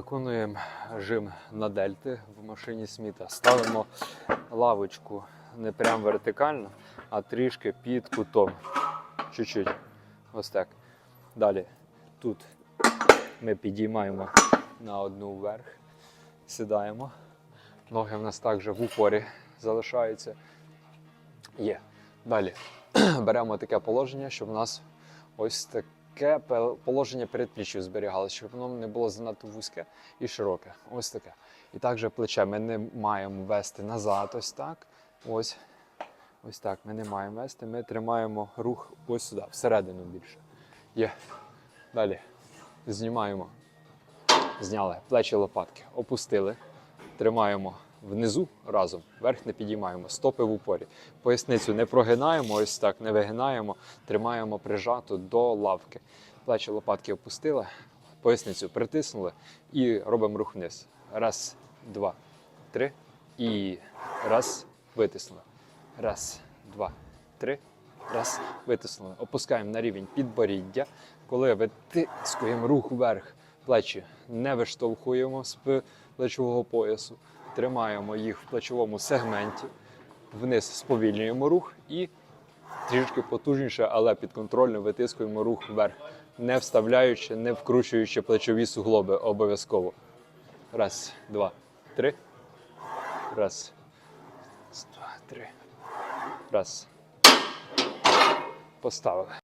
Виконуємо жим на дельти в машині Сміта. Ставимо лавочку не прям вертикально, а трішки під кутом. Чуть-чуть. Ось так. Далі. Тут ми підіймаємо на одну вверх, сідаємо. Ноги в нас також в упорі залишаються. Є. Далі беремо таке положення, щоб у нас ось таке пе- положення передпліччя зберігалося, щоб воно не було занадто вузьке і широке. Ось таке. І також плече ми не маємо вести назад, ось так. Ось. Ось так. Ми не маємо вести. Ми тримаємо рух ось сюди, всередину більше. Є. Далі. Знімаємо. Зняли плечі лопатки, опустили. Тримаємо внизу разом, верх не підіймаємо, стопи в упорі. Поясницю не прогинаємо, ось так, не вигинаємо, тримаємо прижато до лавки. Плечі лопатки опустили, поясницю притиснули і робимо рух вниз. Раз, два, три. І раз, витиснули. Раз, два, три. Раз, витиснули. Опускаємо на рівень підборіддя. Коли витискуємо рух вверх, плечі не виштовхуємо з плечового поясу. Тримаємо їх в плечовому сегменті, вниз сповільнюємо рух і трішки потужніше, але підконтрольно витискуємо рух вверх, не вставляючи, не вкручуючи плечові суглоби обов'язково. Раз, два, три. Раз. Два, три. Раз. Поставили.